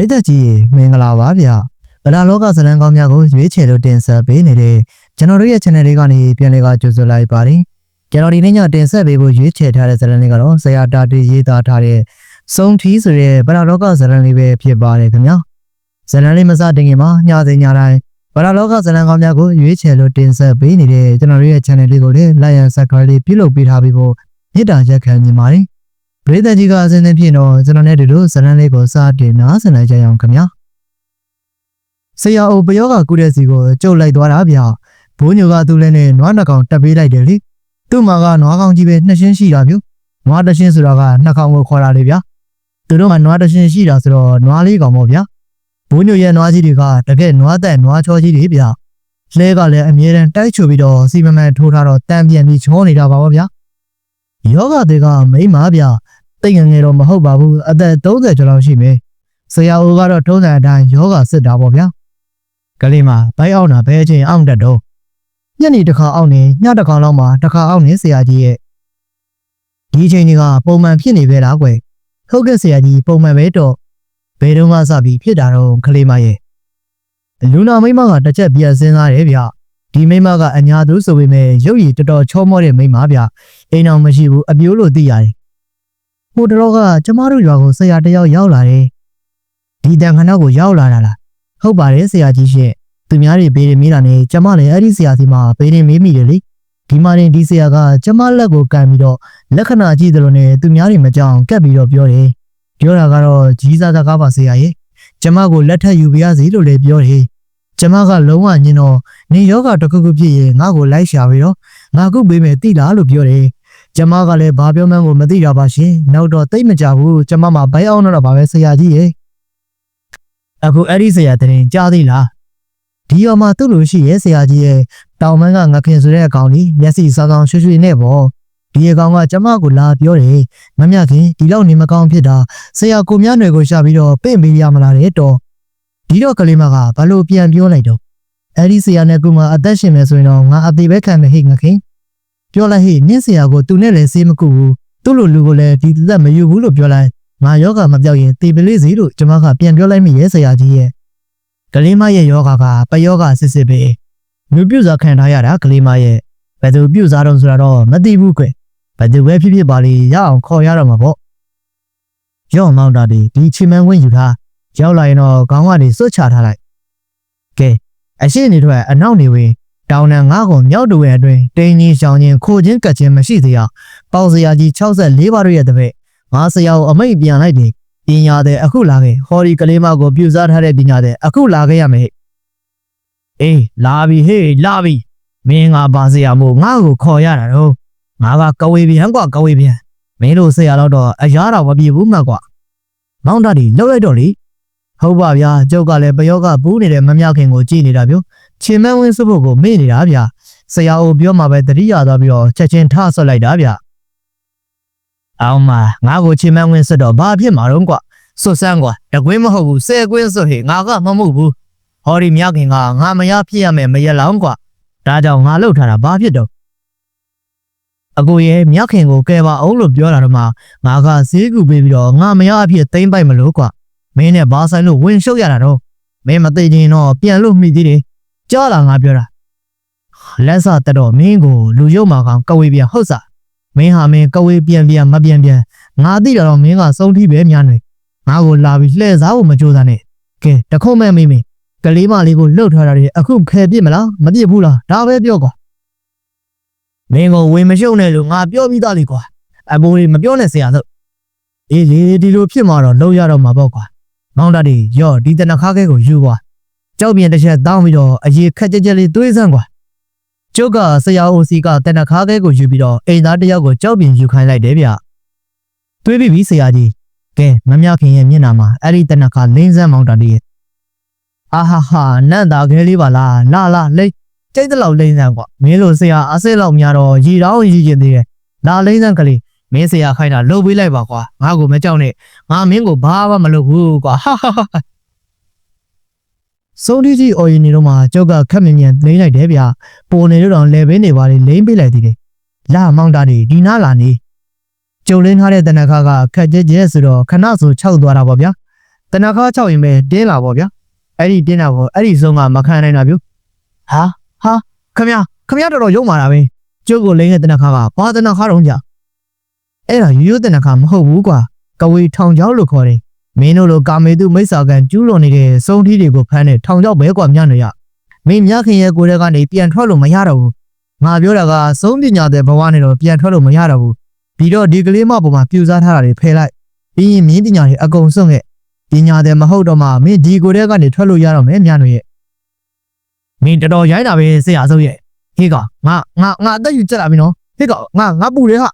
ရိသတ်ကြီးမင်္ဂလာပါဗျဗလာလောကဇလံကောင်းများကိုရွေးချယ်လို့တင်ဆက်ပေးနေတဲ့ကျွန်တော်တို့ရဲ့ channel လေးကနေပြန်လည်ကကြိုဆိုလိုက်ပါတယ်ကျွန်တော်ဒီနေ့ညတင်ဆက်ပေးဖို့ရွေးချယ်ထားတဲ့ဇလံလေးကတော့ဆရာတာတီရေးသားထားတဲ့စုံထီးဆိုတဲ့ဗလာလောကဇလံလေးပဲဖြစ်ပါတယ်ခင်ဗျာဇလံလေးမစတင်ခင်မှာညစဉ်ညတိုင်းဗလာလောကဇလံကောင်းများကိုရွေးချယ်လို့တင်ဆက်ပေးနေတဲ့ကျွန်တော်တို့ရဲ့ channel လေးကိုလည်း like and subscribe လေးပြုလုပ်ပေးထားပြီးဖို့မေတ္တာရက်ခံနေပါတယ် ပရိသတ်ကြီးကအစဉ်အသင့်ဖြစ်တော့ကျွန်တော်နဲ့တူတူဇလံလေးကိုစတင်နားဆင်လိုက်ကြရအောင်ခင်ဗျာဆရာအိုပယောကကုတဲ့စီကိုကျုပ်လိုက်သွားတာဗျဘိုးညိုကသူ့လည်းနဲ့နွားနှကောင်တက်ပေးလိုက်တယ်လေသူ့မှာကနွားကောင်ကြီးပဲနှစ်ရှင်းရှိတာဗျနွားတစ်ရှင်းဆိုတာကနှစ်ကောင်ကိုခေါ်တာလေဗျသူတို့ကနွားတစ်ရှင်းရှိတာဆိုတော့နွားလေးကောင်ပေါ့ဗျဘိုးညိုရဲ့နွားကြီးတွေကတကယ်နွားသက်နွားချောကြီးတွေဗျလဲကလည်းအမြဲတမ်းတိုက်ချူပြီးတော့စီမံမှန်ထိုးထားတော့တန်ပြန်ပြီးချောနေတာပါဗျ ယောဂတွေကမိမဗျတိတ်ငယ်ငယ်တော့မဟုတ်ပါဘူးအသက်30ကျော်လောက်ရှိမယ်ဆရာအိုကတော့ထုံးစံအတိုင်းယောဂစစ်တာပေါ့ဗျာကလေးမဘိုက်အောင်တာဘဲအချင်းအောင်တတ်တော့ညနေတစ်ခါအောင်နေညတစ်ခါလောက်မှတစ်ခါအောင်နေဆရာကြီးရဲ့ဒီအချိန်ကြီးကပုံမှန်ဖြစ်နေပဲလားကွယ်ဟုတ်ကဲ့ဆရာကြီးပုံမှန်ပဲတော့ဘယ်တော့မှစပြီးဖြစ်တာတော့ကလေးမရဲ့လူနာမိမကတစ်ချက်ပြက်စဉ်းစားတယ်ဗျ ဒီမိမကအညာသူဆိုပေမဲ့ရုပ်ရည်တော်တော်ချောမောတဲ့မိမဗျအိမ်အောင်မရှိဘူးအပြိုးလို့သိရတယ်ဟိုတတော်ကကျမတို့ရွာကိုဆရာတယောက်ရောက်လာတယ်ဒီတန်ခဏကိုရောက်လာတာလားဟုတ်ပါတယ်ဆရာကြီးရှင့်သူများတွေပေးတယ်မိတာနဲ့ကျမလည်းအဲ့ဒီဆရာစီမှာပေးတယ်မေးမိတယ်လေဒီမှာရင်ဒီဆရာကကျမလက်ကိုကန်ပြီးတော့လက္ခဏာကြည့်တယ်လို့နဲ့သူများတွေမကြောင်ကက်ပြီးတော့ပြောတယ်ပြောတာကတော့ကြီးစားစကားပါဆရာရဲ့ကျမကိုလက်ထပ်ယူပြရစီလို့လည်းပြောတယ် ကျမကလုံးဝညင်တော့နေယောဂတစ်ခုခုဖြစ်ရင်ငါ့ကိုလိုက်ရှာပြီးတော့ငါခုပေးမယ်တိလားလို့ပြောတယ်ကျမကလည်းဘာပြောမှန်းကိုမသိတာပါရှင်နောက်တော့တိတ်မကြဘူးကျမမှဘိုင်းအောင်တော့ပါပဲဆရာကြီးရဲ့အခုအဲ့ဒီဆရာတရင်ကြားသေးလားဒီရောမှာသူ့လိုရှိရဲ့ဆရာကြီးရဲ့တောင်မန်းကငခင်ဆိုတဲ့အကောင်ကြီးမျက်စိစောင်းစောင်းရွှွှွှွနဲ့ပေါ့ဒီအကောင်ကကျမကိုလာပြောတယ်မမြခင်ဒီလောက်နေမကောင်းဖြစ်တာဆရာကိုမြတ်နယ်ကိုရှာပြီးတော့ပင့်ပေးရမလားတဲ့တော့ ဒီတော့ကလေးမကဘာလို့ပြန်ပြောလိုက်တော့အဲ့ဒီဆရာနဲ့ကူမအသက်ရှင်မယ်ဆိုရင်တော့ငါအသေးပဲခံမယ်ဟိငခင်ပြောလိုက်ဟိနင့်ဆရာကိုသူနဲ့လည်းစေးမကူဘူးသူ့လိုလူကိုလည်းဒီသက်မယူဘူးလို့ပြောလိုက်ငါယောဂမပြောက်ရင်တေပလေးစီလို့ကျမကပြန်ပြောလိုက်မိရဲ့ဆရာကြီးရဲ့ကလေးမရဲ့ယောဂကပယောဂစစ်စစ်ပဲလူပြုစားခံထားရတာကလေးမရဲ့ဘယ်သူပြုစားတော့ဆိုတာတော့မသိဘူးကွဘယ်သူပဲဖြစ်ဖြစ်ပါလေရအောင်ခေါ်ရတော့မှာပေါ့ရော့မောင်တာဒီဒီချီမန်းဝင်းယူထား ရောက်လာရင်တော့ခေါင်းကနေစွတ်ချထားလိုက်ကဲအရှိနေထွက်အနောက်နေဝင်တောင်နံငါးကုံမြောက်တူရဲ့အတွင်းတင်းကြီးရှောင်းချင်းခိုချင်းကတ်ချင်းမရှိသေးအောင်ပေါစရာကြီး64ပါးရဲ့တပည့်ငါဆရာကိုအမိတ်ပြန်လိုက်တယ်ပညာတဲ့အခုလာခဲ့ဟော်ဒီကလေးမကိုပြူစားထားတဲ့ပညာတဲ့အခုလာခဲ့ရမယ်အေးလာပြီဟေးလာပြီမင်းငါပါဆရာမို့ငါ့ကိုခေါ်ရတာတော့ငါကကဝေပြန်ကွာကဝေပြန်မင်းတို့ဆရာတော့အရာတော်မပြေဘူးမှကွာမောင်တာဒီလှုပ်လိုက်တော့လေ ဟုတ်ပါဗျာကျုပ်ကလည်းပယောကပူးနေတဲ့မမြောက်ခင်ကိုကြည်နေတာဗျချင်မန်းဝင်းစုဖို့ကိုမေ့နေတာဗျဆရာအိုပြောမှပဲတတိယသွားပြီးတော့ချက်ချင်းထဆွတ်လိုက်တာဗျအောင်မငါ့ကိုချင်မန်းဝင်းဆွတ်တော့ဘာဖြစ်မှာတော့ကွာဆွတ်ဆန်းကွာတကွင်းမဟုတ်ဘူးဆယ်ကွင်းဆွတ်ဟေငါကမမှုဘူးဟောဒီမြောက်ခင်ကငါမရဖြစ်ရမယ်မရလောင်းကွာဒါကြောင့်ငါလှုပ်ထားတာဘာဖြစ်တော့အကိုရဲ့မြောက်ခင်ကိုကဲပါအောင်လို့ပြောတာတော့မှငါကဈေးကူပေးပြီးတော့ငါမရအဖြစ်သိမ့်ပိုက်မလို့ကွာ မင်းနဲ့ဘာဆိုင်လို့ဝင်ရှုပ်ရတာတော့မင်းမသိချင်တော့ပြန်လို့မိသေးတယ်ကြားလာငါပြောတာလက်စတက်တော့မင်းကိုလူရုပ်မာကောင်ကဝေးပြန်ဟုတ်စားမင်းဟာမင်းကဝေးပြန်ပြန်မပြန်ပြန်ငါသိတာတော့မင်းကစုံထိပဲများနေငါကိုလာပြီးလှည့်စားဖို့မကြိုးစားနဲ့ကဲတခုံးမဲ့မိမိကလေးမလေးကိုလှုပ်ထားတာတွေအခုခဲပြစ်မလားမပြစ်ဘူးလားဒါပဲပြောကွာမင်းကိုဝင်မရှုံနဲ့လို့ငါပြောပြီးသားလေကွာအဘိုးကြီးမပြောနဲ့ဆရာတို့အေးလေဒီလိုဖြစ်မှာတော့လှုပ်ရတော့မှာပေါ့ကွာ မောင်တတီရော့ဒီတနခါခဲကိုယူကွာကြောက်ပြင်းတစ်ချက်တောင်းပြီးတော့အရေးခက်ကြက်ကြက်လေးတွေးစမ်းကွာကျုပ်ကဆရာအိုစီကတနခါခဲကိုယူပြီးတော့အိမ်သားတယောက်ကိုကြောက်ပြင်းယူခိုင်းလိုက်တယ်ဗျတွေးပြီးပြီဆရာကြီးကဲမမြခင်ရဲ့မျက်နှာမှာအဲ့ဒီတနခါလင်းစမ်းမောင်တတီရဲ့အာဟာဟာနန့်တာခဲလေးပါလားလာလာလိမ့်ကျိတ်တလောက်လိမ့်စမ်းကွာမင်းလိုဆရာအစစ်လောက်များတော့ရီတောင်းရီကျင်သေးတယ်လာလိမ့်စမ်းကလေး မင်းဆရာခိုင်းတာလှုပ်ပေးလိုက်ပါကွာငါ့ကိုမကြောက်နဲ့ငါမင်းကိုဘာမှမလုပ်ဘူးကွာဟာဟာဟာစိုးဒီကြီးအော်ရင်နေတော့မှကြောက်ကခက်မြင်မြန်လိမ့်လိုက်တယ်ဗျပေါ်နေတော့လေဘင်းနေပါလေလိမ့်ပေးလိုက်သေးတယ်လာမောင်တာနေဒီနာလာနေကျုံလင်းထားတဲ့တနခါကခက်ကြဲကြဲဆိုတော့ခဏဆိုခြောက်သွားတာပေါ့ဗျာတနခါ6ရင်ပဲတင်းလာပေါ့ဗျာအဲ့ဒီတင်းတာကိုအဲ့ဒီဆုံးကမခံနိုင်တာဗျဟာဟာခမရခမရတော်တော်ရုံမာတာပဲကျုပ်ကိုလိမ့်တဲ့တနခါကဘာတနခါတော့ကြ အဲ့ဒါရိုးရိုးတနခါမဟုတ်ဘူးကွာကဝေထောင်ချောင်းလို့ခေါ်တယ်မင်းတို့လိုကာမေတုမိစ္ဆာကန်ကျူးလွန်နေတဲ့စုံထီးတွေကိုဖမ်းတဲ့ထောင်ချောင်းပဲကွာမြတ်နေရမင်းမြခင်ရဲ့ကိုယ်ထဲကနေပြန်ထွက်လို့မရတော့ဘူးငါပြောတာကစုံပညာတဲ့ဘဝနဲ့တော့ပြန်ထွက်လို့မရတော့ဘူးပြီးတော့ဒီကလေးမပေါ်မှာပြူစားထားတာတွေဖယ်လိုက်ပြီးရင်မြင်းပညာတွေအကုန်စွန့်ခဲ့ပညာတဲ့မဟုတ်တော့မှမင်းဒီကိုယ်ထဲကနေထွက်လို့ရတော့မယ်မြတ်နေရဲ့မင်းတော်တော်ရိုင်းတာပဲဆရာဆုံးရဲ့ဟေးကောင်ငါငါငါအသက်ယူချက်လာပြီနော်ဟေးကောင်ငါငါပူတယ်ဟာ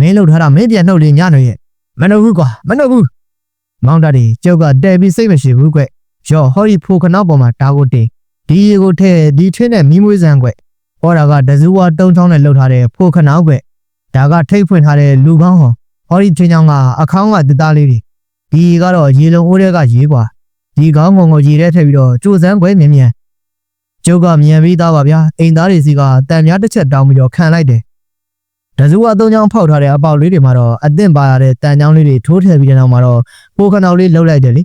မင်းလှုပ်ထားတာမင်းပြန်နှုတ်လေညနေရဲ့မနှုတ်ဘူးကွာမနှုတ်ဘူးမောင်တာတွေကျုပ်ကတဲပြီးစိတ်မရှိဘူးကွရော့ဟောဒီဖိုခနောက်ပေါ်မှာတာကိုတင်ဒီရေကိုထဲဒီထင်းနဲ့မီးမွေးစမ်းကွဟောတာကဒဇူဝါတုံးချောင်းနဲ့လှုပ်ထားတဲ့ဖိုခနောက်ကွဒါကထိတ်ဖွင့်ထားတဲ့လူကောင်းဟောဟောဒီထင်းချောင်းကအခေါင်းကတသားလေးတွေဒီကတော့ရေလုံးအိုးတွေကရေကွာဒီကောင်းငုံကိုရေထဲထည့်ပြီးတော့ကြိုစမ်းကွမြင်မြန်ကျုပ်ကမြန်ပြီးသားပါဗျာအိမ်သားတွေစီကတန်များတစ်ချက်တောင်းပြီးတော့ခံလိုက်တယ် ဒဇူဝါသုံးချောင်းဖောက်ထားတဲ့အပေါက်လေးတွေမှာတော့အသင့်ပါရတဲ့တန်ချောင်းလေးတွေထိုးထည့်ပြီးတဲ့နောက်မှာတော့ပိုခနောက်လေးလှုပ်လိုက်တယ်လေ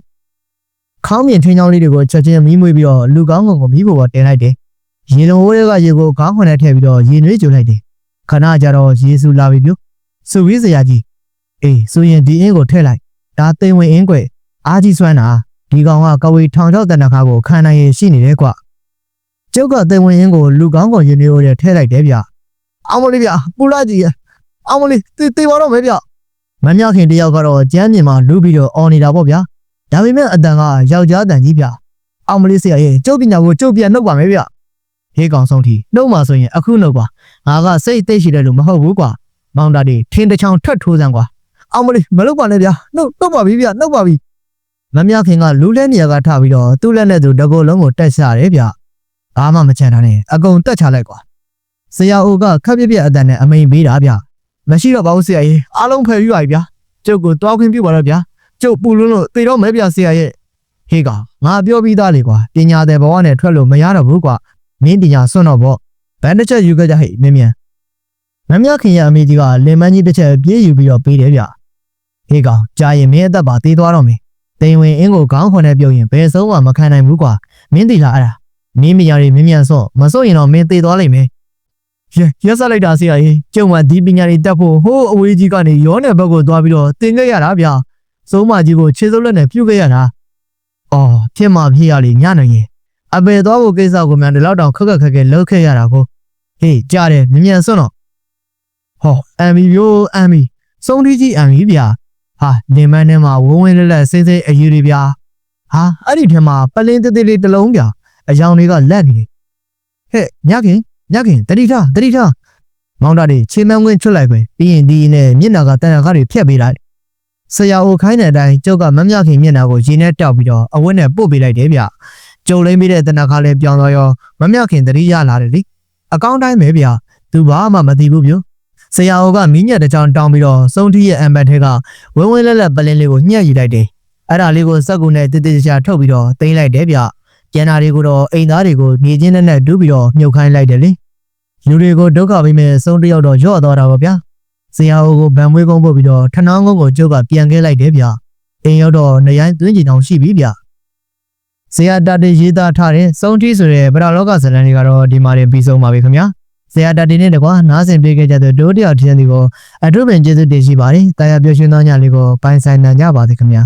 ခေါင်းမြင်ထင်းချောင်းလေးတွေကိုချက်ချင်းမီးမွေးပြီးတော့လူကောင်းကောင်ကိုမီးပေါ်ပေါ်တင်လိုက်တယ်ရေလုံးဟိုးတွေကရေကိုခေါင်းခွန်နဲ့ထည့်ပြီးတော့ရေနွေးကြိုလိုက်တယ်ခဏကြတော့ယေစုလာပြီပြုစုဝေးစရာကြီးအေးဆိုရင်ဒီအင်းကိုထည့်လိုက်ဒါသိမ်ဝင်အင်းကွယ်အားကြီးစွမ်းတာဒီကောင်ကကဝေထောင်ချောက်တနခါကိုခံနိုင်ရရှိနေတယ်ကွကျုပ်ကသိမ်ဝင်အင်းကိုလူကောင်းကောင်ရေနွေးဟိုးတွေထည့်လိုက်တယ်ဗျ အောင်မလေးဗျပူလာကြီးအောင်မလေးတေးတေးပါတော့မယ်ဗျမမြခင်တယောက်ကတော့ကျမ်းမြင်မှာလူပြီးတော့အော်နေတာပေါ့ဗျာဒါပေမဲ့အတန်ကယောက်ျားတန်ကြီးဗျအောင်မလေးဆရာရဲ့ကျုပ်ပညာကိုကျုပ်ပြန်နှုတ်ပါမယ်ဗျဟေးကောင်ဆုံးထီနှုတ်မှာဆိုရင်အခုနှုတ်ပါငါကစိတ်သိရှိတယ်လို့မဟုတ်ဘူးကွာမောင်တာတွေထင်းတစ်ချောင်းထွက်ထိုးစမ်းကွာအောင်မလေးမလုပ်ပါနဲ့ဗျာနှုတ်နှုတ်ပါပြီဗျနှုတ်ပါပြီမမြခင်ကလူလဲနေရာကထပြီးတော့သူ့လက်နဲ့သူတကိုယ်လုံးကိုတက်ရှာတယ်ဗျဘာမှမချန်တာနဲ့အကုန်တက်ချလိုက်ကွာ ဆရာအိုကခက်ပြက်ပြက်အတန်နဲ့အမိန်ပေးတာဗျမရှိတော့ပါဘူးဆရာကြီးအားလုံးဖယ်ပြီးပါပြီဗျာကျုပ်ကိုတွားခွင့်ပြုပါတော့ဗျာကျုပ်ပူလွန်းလို့သေတော့မဲပြဆရာရဲ့ဟေးကောင်ငါပြောပြီးသားလေကွာပညာတဲ့ဘဝနဲ့ထွက်လို့မရတော့ဘူးကွာမင်းပညာစွန့်တော့ဗောဘန်တစ်ချက်ယူခဲ့ကြဟဲ့မင်းမြန်မမြခင်ရဲ့အမေကြီးကလင်မန်းကြီးတစ်ချက်ပြေးယူပြီးတော့ပေးတယ်ဗျဟေးကောင်ကြာရင်မင်းအသက်ပါသေးသွားတော့မင်းတိမ်ဝင်အင်းကိုခေါင်းခွန်နဲ့ပြုတ်ရင်ဘယ်ဆုံးမှမခံနိုင်ဘူးကွာမင်းသိလားအဲ့ဒါမင်းမရတွေမင်းမြန်စော့မစော့ရင်တော့မင်းသေသွားလိမ့်မယ် ရရက်ဆက်လိုက်တာဆရာကြီးကျုံမှဒီပညာတွေတက်ဖို့ဟိုးအဝေးကြီးကနေရောနယ်ဘက်ကိုသွားပြီးတော့တင်ခဲ့ရတာဗျာစုံးမကြီးကိုခြေစုပ်လက်နဲ့ပြုတ်ခဲ့ရတာအော်ဖြစ်မှဖြစ်ရလေညနေရင်အပေသွားဖို့ကိစ္စကိုမြန်ဒီလောက်တောင်ခက်ခက်ခက်ခဲလှုပ်ခဲ့ရတာကိုဟေးကြားတယ်မြ мян စွန်းတော့ဟောအမ်မီမျိုးအမ်မီစုံတီးကြီးအမ်မီဗျာဟာနေမန်းထဲမှာဝုန်းဝင်းလက်လက်စိမ့်စိမ့်အယူတွေဗျာဟာအဲ့ဒီထဲမှာပလင်းသေးသေးလေးတစ်လုံးဗျာအယောင်တွေကလက်နေတယ်ဟဲ့ညခင် ညခင်တတိထားတတိထားမောင်တာတွေခြေမန်းဝင်းချွတ်လိုက်ပဲပြီးရင်ဒီနဲ့မျက်နှာကတန်ရာကားတွေဖြတ်ပေးလိုက်ဆရာအိုခိုင်းတဲ့အတိုင်းကျုပ်ကမမြခင်မျက်နှာကိုရင်းနဲ့တောက်ပြီးတော့အဝတ်နဲ့ပို့ပေးလိုက်တယ်ဗျကျုံလိမ့်ပြီးတဲ့တနခါလဲပြောင်းသွားရောမမြခင်တတိရလာတယ်လေအကောင်းတိုင်းပဲဗျသူဘာမှမသိဘူးဗျဆရာအိုကမီးညက်တစ်ချောင်းတောင်းပြီးတော့စုံထီးရဲ့အမ်ဘတ်ထဲကဝင်းဝင်းလက်လက်ပလင်းလေးကိုညှက်ယူလိုက်တယ်အဲ့ဒါလေးကိုစက်ကူနဲ့တိတိကျကျထုတ်ပြီးတော့တင်လိုက်တယ်ဗျကျန်တာတွေကိုတော့အိမ်သားတွေကိုမြေချင်းနဲ့နဲ့တူးပြီးတော့မြုပ်ခိုင်းလိုက်တယ်လေ လူတွေကိုဒုက္ခပေးမဲ့ဆုံးတစ်ယောက်တော့ရော့သွားတာပါဗျာဆရာအိုကိုဗန်မွေးကုန်းပို့ပြီးတော့ထနောင်းကုန်းကိုကျုပ်ကပြန်ခဲ့လိုက်တယ်ဗျအိမ်ရောက်တော့နေရိုင်းသွင်းကြည့်အောင်ရှိပြီဗျဆရာတတေရေးသားထားတဲ့စုံထီးဆိုတဲ့ဗရာလောကဇာတ်လမ်းတွေကတော့ဒီမှာတင်ပြီးဆုံးပါပြီခင်ဗျာဆရာတတေနဲ့တကွာနားဆင်ပေးခဲ့ကြတဲ့ဒိုးတယောက်တည်းစီကိုအထုပင်ကျေးဇူးတင်ရှိပါတယ်တာယာပျော်ရွှင်သောညလေးကိုပိုင်ဆိုင်နိုင်ကြပါစေခင်ဗျာ